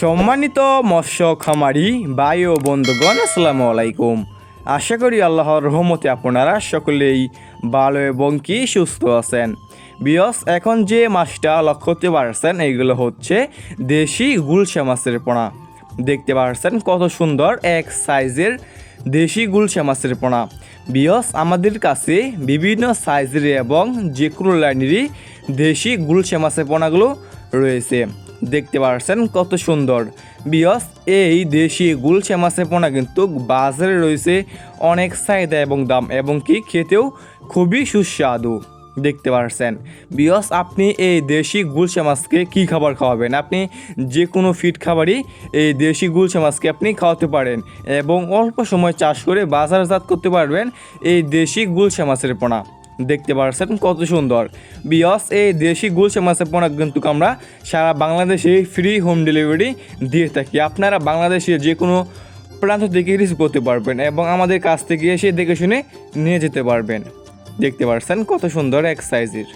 সম্মানিত মৎস্য খামারি, ভাই ও বন্ধুগণ, আসসালামু আলাইকুম। আশা করি আল্লাহর রহমতে আপনারা সকলেই ভালো এবং কি সুস্থ আছেন। বিয়স, এখন যে মাছটা লক্ষ্য করতে পারছেন এইগুলো হচ্ছে দেশি গুলশা মাছের পোনা। দেখতে পারছেন কত সুন্দর এক সাইজের দেশি গুলশা মাছের পোনা। বিয়স, আমাদের কাছে বিভিন্ন সাইজের এবং যে কোনো লাইনেরই দেশি গুলশা মাছের পোনাগুলো রয়েছে। দেখতে পারছেন কত সুন্দর। বিয়স এই দেশি গুলশা মাছের পোনা কিন্তু বাজারে রয়েছে অনেক চাহিদা এবং দাম এবং কি খেতেও খুবই সুস্বাদু। দেখতে পারছেন। বিয়স আপনি এই দেশি গুলশা মাছকে কী খাবার খাওয়াবেন? আপনি যে কোনো ফিট খাবারই এই দেশি গুলশা মাছকে আপনি খাওয়াতে পারেন এবং অল্প সময় চাষ করে বাজারজাত করতে পারবেন এই দেশি গুলশা মাছের পোনা। দেখতে পারছেন কত সুন্দর। বিয়স, এই দেশি গুলশে মাছের পোনা কিন্তু আমরা সারা বাংলাদেশে ফ্রি হোম ডেলিভারি দিয়ে থাকি। আপনারা বাংলাদেশে যে কোনো প্রান্ত থেকে রিসিভ করতে পারবেন এবং আমাদের কাছ থেকে এসে দেখে শুনে নিয়ে যেতে পারবেন। দেখতে পারছেন কত সুন্দর এক সাইজের